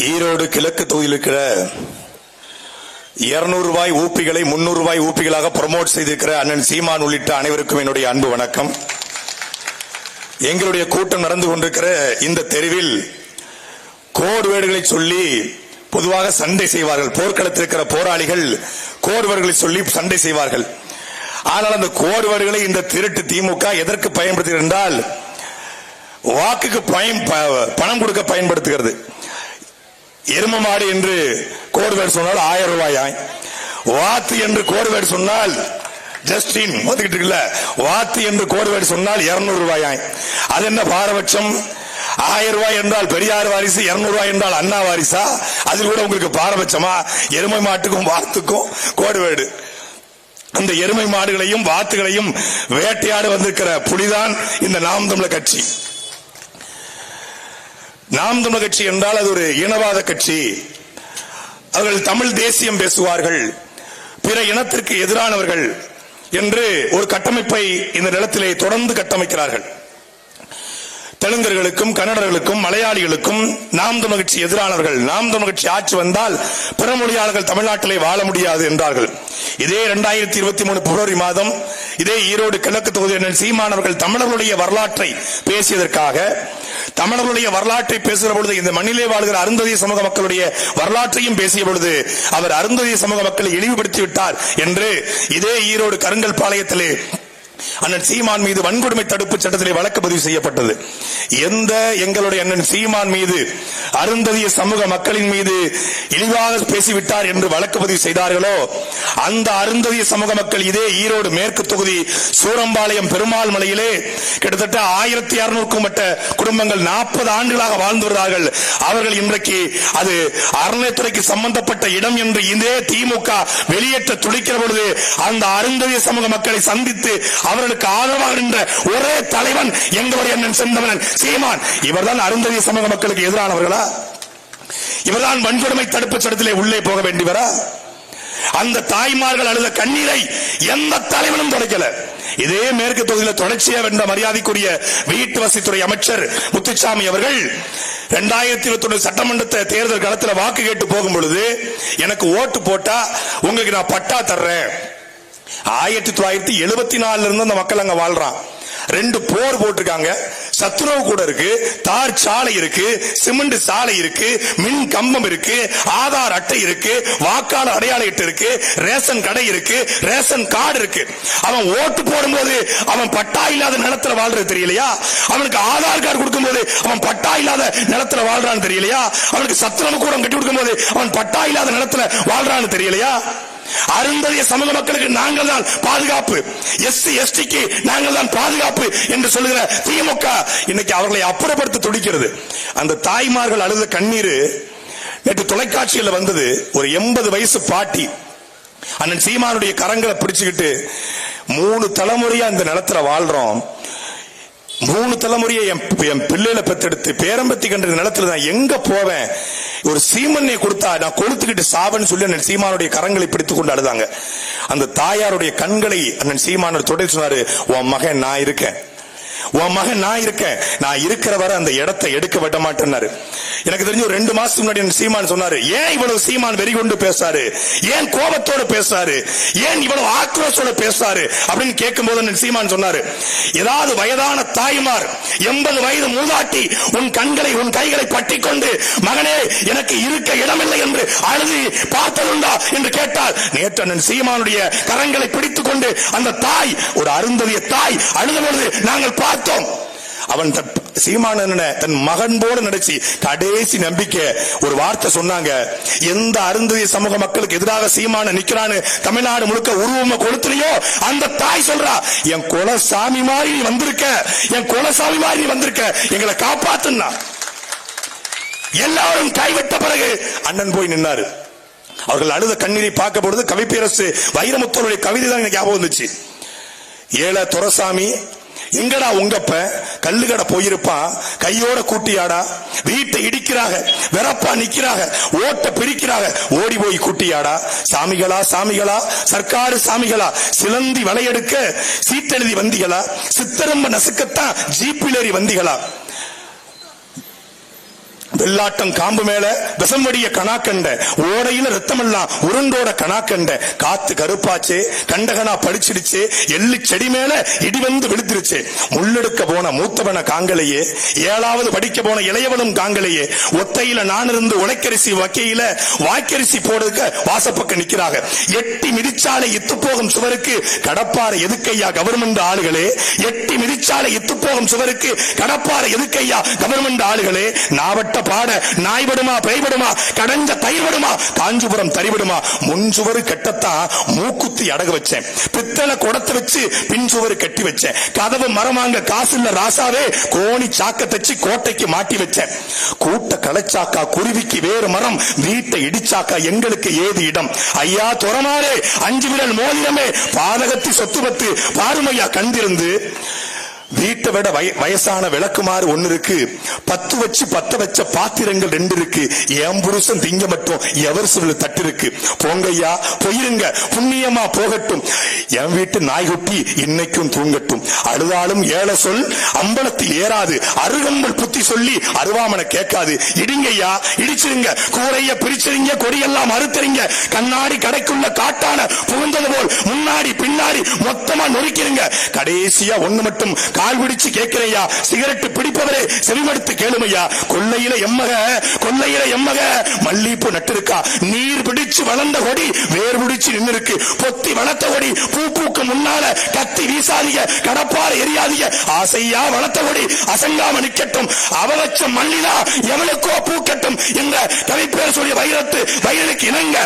ஈரோடு கிழக்கு தொகுதியில் இருக்கிற இருநூறு ரூபாய் ஊப்பிகளை முன்னூறு ரூபாய் ஊப்பிகளாக ப்ரமோட் செய்திருக்கிற அண்ணன் சீமான் உள்ளிட்ட அனைவருக்கும் என்னுடைய அன்பு வணக்கம். எங்களுடைய கூட்டம் நடந்து கொண்டிருக்கிற இந்த தெருவில் கோடுவேடுகளை சொல்லி பொதுவாக சண்டை செய்வார்கள். போர்க்களத்தில் இருக்கிற போராளிகள் கோடு சொல்லி சண்டை செய்வார்கள். ஆனால் அந்த கோடு இந்த திருட்டு திமுக எதற்கு பயன்படுத்துகிறது என்றால் வாக்குக்கு பயன் ப- பணம் கொடுக்க பயன்படுத்துகிறது. எரும மாடு என்று கோடுவேடு சொன்னால் ஆயிரம் ரூபாயாய் வாத்து என்று கோடுவேடு சொன்னால் ஜஸ்டின் வந்துகிட்டு இருக்குல்ல? வாத்து என்று கோடுவேடு சொன்னால் இருநூறு ரூபாயாய் அது என்ன பாரபட்சம்? ஆயிரம் ரூபாய் என்றால் பெரியார் வாரிசு இருநூறு ரூபாய் என்றால் அண்ணா வாரிசா? அதில் கூட உங்களுக்கு பாரபட்சமா? எருமை மாட்டுக்கும் வாத்துக்கும் கோடுவேடு. அந்த எருமை மாடுகளையும் வாத்துகளையும் வேட்டையாட வந்திருக்கிற புலிதான் இந்த நாம் தமிழர் கட்சி. நாம் தமிழ் கட்சி என்றால் அது ஒரு இனவாத கட்சி. அவர்கள் தமிழ் தேசியம் பேசுவார்கள். பிற இனத்திற்கு எதிரானவர்கள் என்று ஒரு கட்டமைப்பை இந்த நிலத்திலே தொடர்ந்து கட்டமைக்கிறார்கள். தெலுங்கர்களுக்கும் கன்னடர்களுக்கும் மலையாளிகளுக்கும் நாம் தமிழ்ச்சி எதிரானவர்கள் நாம் தமிழ்ச்சி ஆட்சி வந்தால் பிற மொழியாளர்கள் தமிழ்நாட்டிலே வாழ முடியாது என்றார்கள். இதே இரண்டாயிரத்தி இருபத்தி மூணு பிப்ரவரி மாதம் இதே ஈரோடு கிழக்கு தொகுதியினர் சீமானவர்கள் தமிழர்களுடைய வரலாற்றை பேசியதற்காக தமிழர்களுடைய வரலாற்றை பேசுகிற பொழுது இந்த மண்ணிலே வாழ்கிற அருந்ததி சமூக மக்களுடைய வரலாற்றையும் பேசிய பொழுது அவர் அருந்ததி சமூக மக்களை இழிவுபடுத்தி விட்டார் என்று இதே ஈரோடு கருங்கல் பாளையத்திலே அண்ணன் சீமான் மீது வன்கொடுமை தடுப்பு சட்டத்திலே வழக்கு பதிவு செய்யப்பட்டது. எந்த எங்களுடைய அண்ணன் சீமான் மீது அருந்ததிய சமூக மக்களின் மீது இழிவாக பேசிவிட்டார் என்று வழக்கு பதிவு செய்தார்களோ அந்த அருந்ததிய சமூக மக்கள் இதே ஈரோடு மேற்கு தொகுதி சூரம்பாளையம் பெருமாள் மலையிலே கிட்டத்தட்ட ஆயிரத்தி அறுநூறுக்கும் மட்ட குடும்பங்கள் நாற்பது ஆண்டுகளாக வாழ்ந்து வருகிறார்கள். அவர்கள் இன்றைக்கு அது அறநிலைத்துறைக்கு சம்பந்தப்பட்ட இடம் என்று இதே திமுக வெளியேற்ற துடிக்கிற பொழுது அந்த அருந்ததிய சமூக மக்களை சந்தித்து அவர்களுக்கு ஆதரவாக நின்ற ஒரே தலைவன் எங்களுடைய அண்ணன் செந்தமனன் சீமான். இவர்தான் அருந்ததி சமூக மக்களுக்கு எதிரானவர்களா? இவர்தான் வன்கொடுமை தடுப்பு சட்டத்திலே உள்ளே போக வேண்டியவரா? அந்த தாய்மார்கள் அழுத கண்ணீரை எந்த தலைவனும் தொடக்கல. இதே மேற்கு தொகுதியில் தொடர்ச்சியா வென்ற மரியாதைக்குரிய வீட்டு வசதித்துறை அமைச்சர் முத்துச்சாமி அவர்கள் இரண்டாயிரத்தி இருபத்தி ஒன்று சட்டமன்ற தேர்தல் களத்தில் வாக்கு கேட்டு போகும் பொழுது எனக்கு ஓட்டு போட்டா உங்களுக்கு நான் பட்டா தர்றேன். ஆயிரத்தி தொள்ளாயிரத்தி எழுபத்தி நாலுல இருந்து அந்த மக்கள் அங்க வாழ்றான். ரெண்டு போர் போட்டிருக்காங்க. சத்துணவு கூட இருக்கு தார் சாலை இருக்கு சிமெண்ட் சாலை இருக்கு மின் கம்பம் இருக்கு ஆதார் அட்டை இருக்கு வாக்காளர் அடையாள அட்டை இருக்கு ரேஷன் கடை இருக்கு ரேஷன் கார்டு இருக்கு. அவன் ஓட்டு போடும்போது அவன் பட்டா இல்லாத நிலத்துல வாழ்றது தெரியலையா? அவனுக்கு ஆதார் கார்டு கொடுக்கும்போது அவன் பட்டா இல்லாத நிலத்துல வாழ்றான்னு தெரியலையா? அவனுக்கு சத்துணவு கூட கட்டி கொடுக்கும்போது அவன் பட்டா இல்லாத நிலத்துல வாழ்றான்னு தெரியலையா? அருந்ததிய சமூக மக்களுக்கு நாங்கள் தான் பாதுகாப்பு. எஸ்சி எஸ்டிக்கு நாங்கள் தான் பாதுகாப்பு என்று சொல்லுகிற திமுக இன்னைக்கு அவர்களை அப்புறப்படுத்த துடிக்கிறது. அந்த தாய்மார்கள் அழுத கண்ணீர் நேற்று தொலைக்காட்சியில் வந்தது. ஒரு எண்பது வயசு பாட்டி அண்ணன் சீமானுடைய கரங்களை பிடிச்சுக்கிட்டு மூணு தலைமுறையா இந்த நிலத்துல வாழ்றோம். மூணு தலைமுறையை என் என் பிள்ளைகளை பெத்தெடுத்து பேரம்பத்தி கண்ட நிலத்துல நான் எங்க போவேன்? ஒரு சீமண்ணை கொடுத்தா நான் கொளுத்துக்கிட்டு சாவன்னு சொல்லி அண்ணன் சீமானுடைய கரங்களை பிடித்துக் கொண்டு அழுதாங்க. அந்த தாயாருடைய கண்களை அண்ணன் சீமானர் தொடர்ச்சி சொன்னாரு உன் மகன் நான் இருக்கேன். உன் மகன் நான் இருக்கேன். நான் இருக்கிற வரை அந்த இடத்தை எடுக்க விட மாட்டேன்னாரு. எனக்கு தெரிஞ்சு ஒரு ரெண்டு மாசத்துக்கு முன்னாடி சீமான் சொன்னாரு ஏன் இவ்வளவு சீமான் வெறி கொண்டு பேசாரு? ஏன் கோபத்தோட பேசாரு? ஏன் இவ்வளவு ஆக்ரோஷோட பேசாரு? அப்படின்னு கேட்கும் போது சீமான் சொன்னாரு ஏதாவது வயதான தாய்மார் எண்பது வயது மூதாட்டி உன் கண்களை உன் கைகளை பட்டி கொண்டு மகனே எனக்கு இருக்க இடமில்லை என்று அழுது பார்த்ததுண்டா? என்று கேட்டால் நேற்று அண்ணன் சீமானுடைய கரங்களை பிடித்துக் கொண்டு அந்த தாய் ஒரு அருந்ததிய தாய் அழுத பொழுது நாங்கள் பார்த்தோம் அவன் தன் சீமானன தன் மகன் போல நடிச்சு கடைசி நம்பிக்கை ஒரு வார்த்தை சொன்னாங்க. எந்த அருந்ததி சமூக மக்களுக்கு எதிராக சீமான நிக்கிறான்னு தமிழ்நாடு முழுக்க உருவம கொடுத்துலையோ அந்த தாய் சொல்றா என் குலசாமி மாதிரி வந்திருக்க என் குலசாமி மாதிரி வந்திருக்க எங்களை காப்பாத்துனா எல்லாரும் கைவிட்ட பிறகு அண்ணன் போய் நின்னாரு. அவர்கள் அழுத கண்ணீரை பார்க்க பொழுது கவிப்பேரசு வைரமுத்தோருடைய கவிதை தான் எனக்கு ஞாபகம் வந்துச்சு. ஏழ துரசாமி எங்கடா உங்கப்ப? கல்லுகடை போயிருப்பா? கையோட கூட்டியாடா? வீட்டை இடிக்கிறாங்க வெறப்பா நிக்கிறாங்க ஓட்ட பிரிக்கிறாங்க ஓடி போய் கூட்டியாடா? சாமிகளா சாமிகளா? சர்க்காரு சாமிகளா? சிலந்தி வளையெடுக்க சீட்டெழுதி வந்திகளா? சித்தரம்ப நசுக்கத்தான் ஜீப்பிலேறி வந்திகளா? வெள்ளாட்டம் காம்பு மேல விசம்படிய கணாக்கண்ட ஓடையில ரத்தமெல்லாம் உருண்டோட கணாக்கண்ட. காத்து கருப்பாச்சு கண்டகனா படிச்சிடுச்சு எள்ளு செடி மேல இடி வந்து விழுத்துருச்சு முள்ளெடுக்க போன மூத்தவன காங்கலையே ஏழாவது படிக்க போன இளையவனும் காங்கலையே ஒத்தையில நான் இருந்து உலக்கரிசி வக்கையில வாய்க்கரிசி போடுறதுக்கு வாசப்பக்கம் நிக்கிறாங்க எட்டி மிதிச்சாலை இத்து போகும் சுவருக்கு கடப்பாறை எதுக்கையா கவர்மெண்ட் ஆளுகளே? எட்டி மிதிச்சாலை இத்து போகும் சுவருக்கு கடப்பாறை எதுக்கையா கவர்மெண்ட் ஆளுகளே? நாவட்ட பாட நாய்படுமா பேய்படுமா கடஞ்ச தயிர்படுமா காஞ்சிபுரம் தறிபடுமா முன் சுவரு கட்டத்தான் மூக்குத்தி அடகு வச்சேன். பித்தளை குடத்தை வச்சு பின் சுவரு கட்டி வச்சேன். கதவு மரமாங்க காசு இல்ல ராசாவே கோணி சாக்க தச்சு கோட்டைக்கு மாட்டி வச்சேன். கூட்ட களைச்சாக்கா குருவிக்கு வேறு மரம் வீட்டை இடிச்சாக்கா எங்களுக்கு ஏது இடம்? ஐயா துறமாறே அஞ்சு விரல் மோதிரமே பாதகத்தி சொத்து பத்து பாருமையா கண்டிருந்து வீட்டை விட வய- வயசான விளக்குமாறு ஒன்னு இருக்கு. பத்து வச்சு பத்த வச்ச பாத்திரங்கள் ரெண்டு இருக்கு. என் புருஷன் திங்க மட்டும் எவர் சொல்லு தட்டு இருக்கு? போங்கய்யா போயிருங்க. புண்ணியமா போகட்டும். என் வீட்டு நாய்குட்டி இன்னைக்கும் தூங்கட்டும். அழுதாலும் ஏழ சொல் அம்பலத்தில் ஏறாது. அருகம்பல் புத்தி சொல்லி அருவாமனை கேட்காது. இடிங்கய்யா இடிச்சிருங்க. கூரைய பிரிச்சிருங்க. கொடியெல்லாம் அறுத்தறிங்க. கண்ணாடி கடைக்குள்ள காட்டான புகுந்தது போல் முன்னாடி பின்னாடி மொத்தமா நொறுக்கிருங்க. கடைசியா ஒண்ணு மட்டும் கால் பிடிச்சு கேட்கிறையா சிகரெட் பிடிப்பவரே செவிமடுத்து கேளுமையா. கொல்லையில எம்மக கொல்லையில எம்மக மல்லிப்பூ நட்டிருக்கா. நீர் பிடிச்சு வளர்ந்த கொடி வேர் பிடிச்சு நின்னு இருக்கு பொத்தி வளர்த்த கொடி பூ பூக்கு முன்னால கத்தி வீசாதீங்க கடப்பார எரியாதீங்க ஆசையா வளர்த்த கொடி அசங்காம நிக்கட்டும். அவலட்ச மல்லிதா எவனுக்கோ பூக்கட்டும் என்ற கவிப்பேர் சொல்லிய வைரத்து வயலுக்கு இணங்க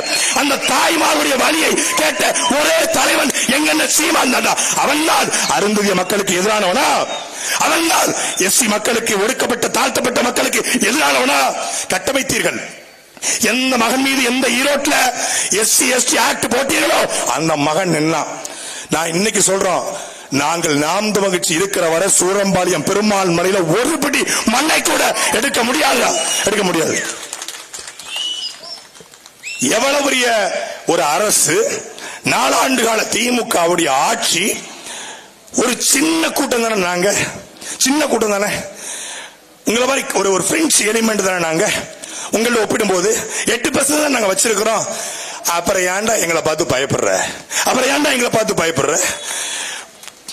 அந்த தாய்மாருடைய வழியை கேட்ட ஒரே தலைவன் எங்கென்ன சீமான் தான் அவன் தான் அருந்துகிய மக்களுக்கு எதிரானவனா அவன் அதனால் எஸ்சி மக்களுக்கு ஒடுக்கப்பட்ட தாழ்த்தப்பட்ட மக்களுக்கு எதிரானவனா கட்டமைத்தீர்கள். எந்த மகன் மீது எந்த ஈரோட்ல எஸ்சி எஸ்டி ஆக்ட் போட்டீர்களோ அந்த மகன் நின்னான் நான் இன்னைக்கு சொல்றோம் நாங்கள் நாம் மகிழ்ச்சி இருக்கிற வரை சூரம்பாளையம் பெருமாள் மலையில ஒரு படி மண்ணை கூட எடுக்க முடியாது எடுக்க முடியாது. எவ்வளவு பெரிய ஒரு அரசு நாலாண்டு கால திமுகவுடைய ஆட்சி ஒரு சின்ன கூட்டம் தானே நாங்க? சின்ன கூட்டம் தானே? உங்களை மாதிரி ஒரு ஒரு ஃப்ரெண்ட்ஸ் எலிமெண்ட் தானே நாங்க? உங்களை ஒப்பிடும்போது எட்டு பர்சன்ட் தான் நாங்க வச்சிருக்கிறோம். அப்புறம் ஏன்டா எங்களை பார்த்து பயப்படுற? அப்புறம் ஏன்டா எங்களை பார்த்து பயப்படுற?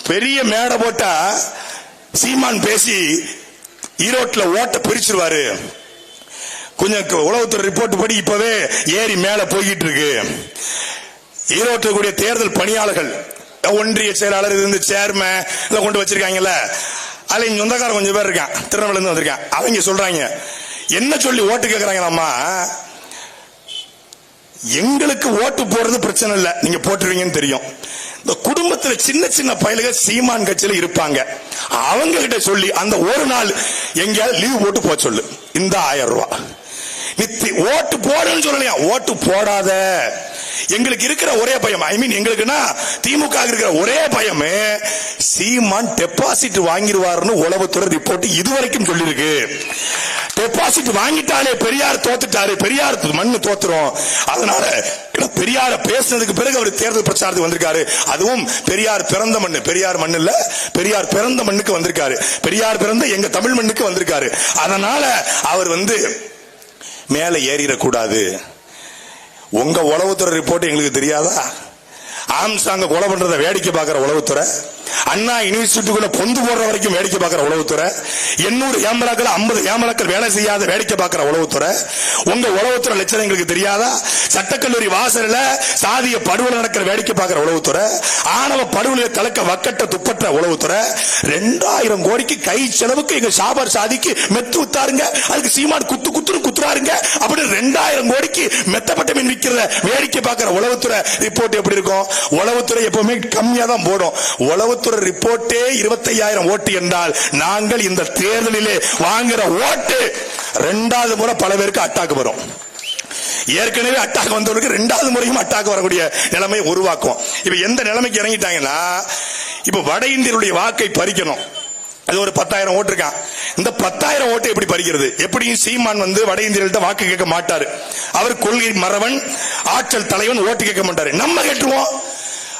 பெரிய மேடை போட்டா சீமான் பேசி ஈரோட்டில் ஓட்ட பிரிச்சிருவாரு. கொஞ்சம் உளவுத்துறை ரிப்போர்ட் படி இப்பவே ஏறி மேல போய்கிட்டு இருக்கு. ஈரோட்டில் கூடிய தேர்தல் பணியாளர்கள் ஒன்றிய செயலாளர் இருந்து சேர்மேன் எல்லாம் கொண்டு வச்சிருக்காங்கல்ல. அதுல இங்க சொந்தக்காரன் கொஞ்சம் பேர் இருக்கான். திருநெல்வேலில இருந்து வந்திருக்கான். அவங்க சொல்றாங்க என்ன சொல்லி ஓட்டு கேக்குறாங்களாமா எங்களுக்கு ஓட்டு போடுறது பிரச்சனை இல்ல. நீங்க போட்டுருவீங்கன்னு தெரியும். இந்த குடும்பத்துல சின்ன சின்ன பயலுக சீமான் கட்சியில இருப்பாங்க. அவங்க கிட்ட சொல்லி அந்த ஒரு நாள் எங்கேயாவது லீவ் போட்டு போக சொல்லு. இந்த ஆயிரம் ரூபாய். நித்தி ஓட்டு போடுன்னு சொல்லலையா? ஓட்டு போடாத. எங்களுக்கு இருக்கிற ஒரே பயம். ஐ மீன் எங்களுக்குன்னா திமுக இருக்கிற ஒரே பயமே. சீமான் டெபாசிட் வாங்கிடுவார்னு உளவுத்துறை ரிப்போர்ட் இதுவரைக்கும் சொல்லியிருக்கு. டெபாசிட் வாங்கிட்டாலே பெரியார் தோத்துட்டாரு. பெரியார் மண்ணு தோத்துரும். அதனால பெரியார பேசினதுக்கு பிறகு அவர் தேர்தல் பிரச்சாரத்துக்கு வந்திருக்காரு. அதுவும் பெரியார் பிறந்த மண்ணு. பெரியார் மண் இல்ல பெரியார் பிறந்த மண்ணுக்கு வந்திருக்காரு. பெரியார் பிறந்த எங்க தமிழ் மண்ணுக்கு வந்திருக்காரு. அதனால அவர் வந்து மேல ஏறிடக்கூடாது. உங்க உளவுத்துறை ரிப்போர்ட் எங்களுக்கு தெரியாதா? ஆம்சாங்க கொலை பண்றத வேடிக்கை பார்க்கிற உளவுத்துறை? அண்ணா யூனிவர்சிட்டிக்குள்ள பொந்து போடுற வரைக்கும் வேடிக்கை பார்க்கிற உளவுத்துறை. எண்ணூறு ஏமலாக்கள் ஐம்பது ஏமலாக்கள் வேலை செய்யாத வேடிக்கை பார்க்கிற உளவுத்துறை. உங்க உளவுத்துறை லட்சணம் எங்களுக்கு தெரியாதா? சட்டக்கல்லூரி வாசலில் சாதிய படுகொலை நடக்கிற வேடிக்கை பார்க்கிற உளவுத்துறை. ஆணவ படுகொலை கலக்க வக்கட்ட துப்பற்ற உளவுத்துறை. ரெண்டாயிரம் கோடிக்கு கை செலவுக்கு எங்க சாபர் சாதிக்கு மெத்து வித்தாருங்க அதுக்கு சீமான் குத்து குத்துன்னு குத்துறாருங்க. அப்படி ரெண்டாயிரம் கோடிக்கு மெத்தப்பட்ட மீன் விக்கிறத வேடிக்கை பார்க்கிற உளவுத்துறை. ரிப்போர்ட் எப்படி இருக்கும்? உளவுத்துறை எப்பவுமே கம்மியாக தான் போடும் உளவுத்துறை ரிப்போர்ட்டே இருபத்தையாயிரம் ஓட்டு என்றால் நாங்கள் இந்த தேர்தலிலே வாங்குற ஓட்டு ரெண்டாவது முறை பல பேருக்கு அட்டாக்கு வரும். ஏற்கனவே அட்டாக் வந்தவருக்கு ரெண்டாவது முறையும் அட்டாக் வரக்கூடிய நிலைமையை உருவாக்கும். இப்ப எந்த நிலைமைக்கு இறங்கிட்டாங்கன்னா இப்ப வட இந்தியருடைய வாக்கை பறிக்கணும். அது ஒரு பத்தாயிரம் ஓட்டு இருக்கான் இந்த பத்தாயிரம் ஓட்டு எப்படி பறிக்கிறது? எப்படியும் சீமான் வந்து வட இந்தியர்கள்ட்ட வாக்கு கேட்க மாட்டாரு. அவர் கொள்கை மறவன் ஆற்றல் தலைவன் ஓட்டு கேட்க மாட்டாரு. நம்ம கேட்டுருவோம்.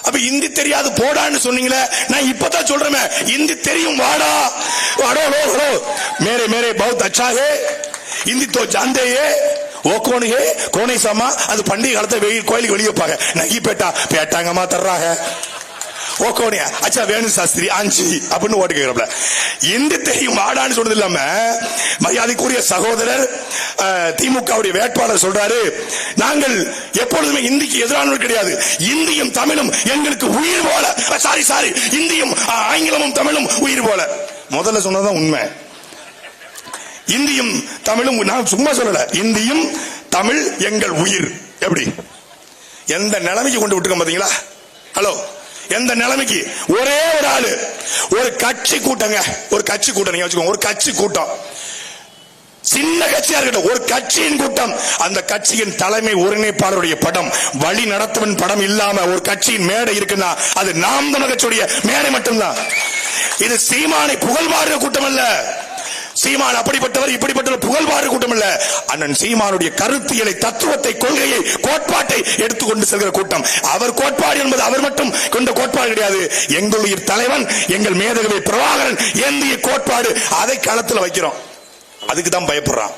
அப்ப இந்தி தெரியாது போடான்னு சொன்னீங்களே. நான் இப்பதான் சொல்றேன் இந்தி தெரியும் வாடா. வாடோ லோ லோ மேரே மேரே பௌத் அச்சாகே. இந்தி தோ ஜாந்தேயே. ஓ கோணிகே கோணை சாமா. அது பண்டிகை காலத்தை வெயில் கோயிலுக்கு வெளியே வைப்பாங்க நகி பேட்டா பேட்டாங்கம்மா தர்றாங்க ஓகோனியா அச்சா வேணு சாஸ்திரி ஆஞ்சி அப்படின்னு ஓட்டு கேட்கிறப்பல இந்து தெரியும் வாடான்னு சொன்னது இல்லாம மரியாதைக்குரிய சகோதரர் திமுகவுடைய வேட்பாளர் சொல்றாரு நாங்கள் எப்பொழுதுமே இந்திக்கு எதிரானவர் கிடையாது. இந்தியும் தமிழும் எங்களுக்கு உயிர் போல. சாரி சாரி இந்தியும் ஆங்கிலமும் தமிழும் உயிர் போல. முதல்ல சொன்னதான் உண்மை. இந்தியும் தமிழும் நான் சும்மா சொல்லல. இந்தியும் தமிழ் எங்கள் உயிர். எப்படி? எந்த நிலைமைக்கு கொண்டு விட்டுருக்கோம் பாத்தீங்களா? ஹலோ. எந்த நிலைமைக்கு? ஒரே ஒரு ஆளு. ஒரு கட்சி கூட்டங்க. ஒரு கட்சி கூட்டம் நீங்க வச்சுக்கோங்க. ஒரு கட்சி கூட்டம். சின்ன கட்சியா இருக்கட்டும். ஒரு கட்சியின் கூட்டம். அந்த கட்சியின் தலைமை ஒருங்கிணைப்பாளருடைய படம். வழி நடத்துவன் படம் இல்லாம ஒரு கட்சியின் மேடை இருக்குன்னா அது நாம் தமிழ் கட்சியுடைய மேடை மட்டும்தான். இது சீமானை புகழ்வாடுற கூட்டம் அல்ல. சீமான் அப்படிப்பட்டவர் இப்படிப்பட்டவர் புகழ்வாறு கூட்டம் இல்ல அண்ணன் சீமானுடைய கருத்தியலை தத்துவத்தை கொள்கையை கோட்பாட்டை எடுத்துக்கொண்டு செல்கிற கூட்டம். அவர் கோட்பாடு என்பது அவர் மட்டும் கொண்ட கோட்பாடு கிடையாது. எங்களுடைய தலைவன் எங்கள் மேதகவை பிரபாகரன் ஏந்திய கோட்பாடு அதை களத்தில் வைக்கிறோம். அதுக்கு தான் பயப்படுறான்.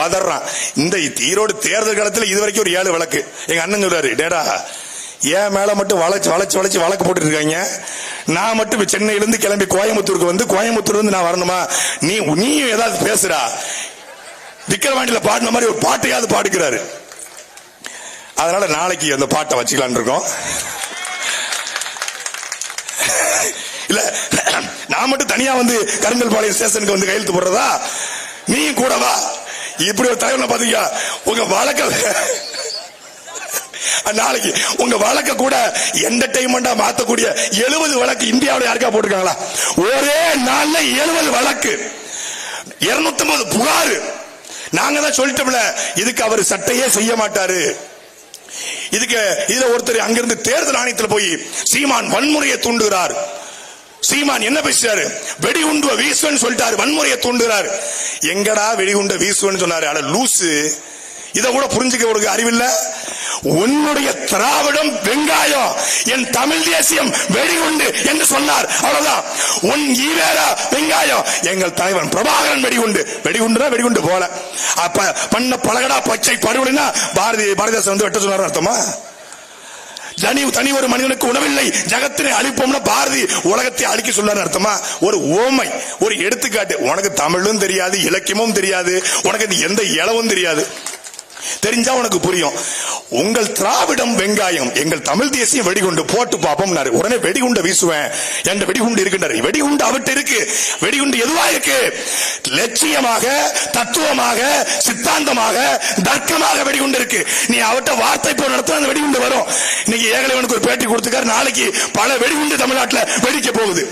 பதறான். இந்த ஈரோடு தேர்தல் காலத்தில் இது வரைக்கும் ஒரு ஏழு வழக்கு. எங்க அண்ணன் சொல்றாரு டேடா ஏன் மேல மட்டும் வளைச்சு வளைச்சு வளைச்சு வழக்கு போட்டுட்டு இருக்காங்க நான் மட்டும் சென்னையிலேருந்து சென்னையில இருந்து கிளம்பி கோயம்புத்தூருக்கு வந்து கோயம்புத்தூர் இருந்து நான் வரணுமா? நீ நீயும் ஏதாவது பேசுறா விக்கிரவாண்டியில பாடின மாதிரி ஒரு பாட்டையாவது பாடுக்கிறாரு அதனால நாளைக்கு அந்த பாட்டை வச்சுக்கலான் இருக்கோம். இல்ல நான் மட்டும் தனியா வந்து கருங்கல்பாளையம் ஸ்டேஷனுக்கு வந்து கையெழுத்து போடுறதா? நீயும் கூடவா இப்படி ஒரு தலைவனை பாத்தீங்க உங்க வழக்க நாளைக்கு உங்க வழக்க கூட என்டர்டைன்மெண்டா மாத்தக்கூடிய எழுபது வழக்கு இந்தியாவுல யாருக்கா போட்டிருக்காங்களா? ஒரே நாள்ல எழுபது வழக்கு. இருநூத்தி புகார். நாங்க தான் சொல்லிட்டோம்ல இதுக்கு அவர் சட்டையே செய்ய மாட்டாரு. இதுக்கு இதுல ஒருத்தர் அங்கிருந்து தேர்தல் ஆணையத்தில் போய் சீமான் வன்முறையை தூண்டுகிறார். சீமான் என்ன பேசுறாரு? வெடிகுண்டு வீசுவன் சொல்லிட்டாரு வன்முறையை தூண்டுகிறார். எங்கடா வெடிகுண்ட வீசுவன் சொன்னாரு? அட லூசு. இதை கூட புரிஞ்சுக்க உங்களுக்கு அறிவில்ல. உன்னுடைய திராவிடம் வெங்காயம் என் தமிழ் தேசியம் வெடிகுண்டு என்று சொன்னார். அவ்வளவுதான். உன் ஈவேரா வெங்காயம் எங்கள் தலைவன் பிரபாகரன் வெடிகுண்டு. வெடிகுண்டுனா வெடிகுண்டு போல. அப்ப பண்ண பழகடா பச்சை படுகொலைனா பாரதி பாரதிதாசன் வந்து வெட்ட சொன்னார் அர்த்தமா? தனி தனி ஒரு மனிதனுக்கு உணவில்லை. ஜகத்தினை அழிப்போம்னா பாரதி உலகத்தை அழிக்க சொல்லார் அர்த்தமா? ஒரு ஓமை ஒரு எடுத்துக்காட்டு. உனக்கு தமிழும் தெரியாது இலக்கியமும் தெரியாது. உனக்கு எந்த இளவும் தெரியாது. தெரிஞ்சா உனக்கு புரியும். உங்கள் திராவிடம் வெங்காயம் எங்கள் தமிழ் தேசியம் வெடிகுண்டு போட்டு பார்ப்போம் உடனே வெடிகுண்டை வீசுவேன். என்ற வெடிகுண்டு இருக்கின்றார் வெடிகுண்டு அவர்கிட்ட இருக்கு. வெடிகுண்டு எதுவா இருக்கு? லட்சியமாக தத்துவமாக சித்தாந்தமாக தர்க்கமாக வெடிகுண்டு இருக்கு. நீ அவட்ட வார்த்தை போர் நடத்த அந்த வெடிகுண்டு வரும். இன்னைக்கு ஏகலைவனுக்கு ஒரு பேட்டி கொடுத்துக்காரு நாளைக்கு பல வெடிகுண்டு தமிழ்நாட்டில் வெடிக்க போகுது.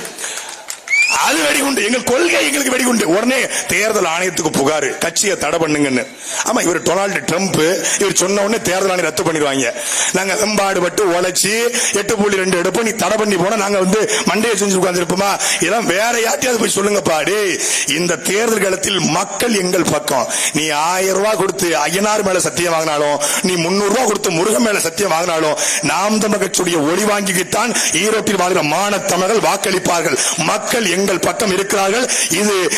அது வெடிகுண்டு. எங்கள் கொள்கை எங்களுக்கு வெடிகுண்டு. உடனே தேர்தல் ஆணையத்துக்கு புகார். கட்சியை தடை பண்ணுங்கன்னு. ஆமா இவர் டொனால்டு ட்ரம்ப் இவர் சொன்ன உடனே தேர்தல் ஆணையம் ரத்து பண்ணிடுவாங்க. நாங்க வெம்பாடுபட்டு உழைச்சி எட்டு புள்ளி ரெண்டு எடுப்போம். நீ தடை பண்ணி போனா நாங்க வந்து மண்டையை செஞ்சு உட்கார்ந்துருப்போமா? இதெல்லாம் வேற யார்ட்டையாவது போய் சொல்லுங்கப்பா. பாடு இந்த தேர்தல் காலத்தில் மக்கள் எங்கள் பக்கம். நீ ஆயிரம் ரூபாய் கொடுத்து ஐயனார் மேல சத்தியம் வாங்கினாலும் நீ முன்னூறு ரூபாய் கொடுத்து முருகன் மேல சத்தியம் வாங்கினாலும் நாம் தமிழ் கட்சியுடைய ஒளி வாங்கிக்கிட்டான். ஈரோட்டில் வாழ்கிற மானத்தமிழர்கள் வாக்களிப்பார்கள். மக்கள் எங்கள் பக்கம் இருக்கிறார்கள். இது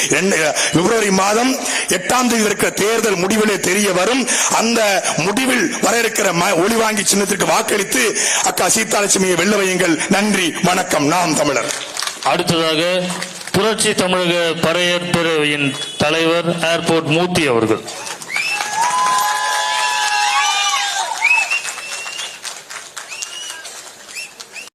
பிப்ரவரி மாதம் எட்டாம் தேதி இருக்கிற தேர்தல் முடிவிலே தெரிய வரும். அந்த முடிவில் வர இருக்கிற ம- ஒளி வாங்கி சின்னத்திற்கு வாக்களித்து அக்கா சீதாலட்சுமியை வெல்ல வையுங்கள். நன்றி வணக்கம். நாம் தமிழர். அடுத்ததாக புரட்சி தமிழக பரையற்பேறவையின் தலைவர் ஏர்போர்ட் மூர்த்தி அவர்கள்.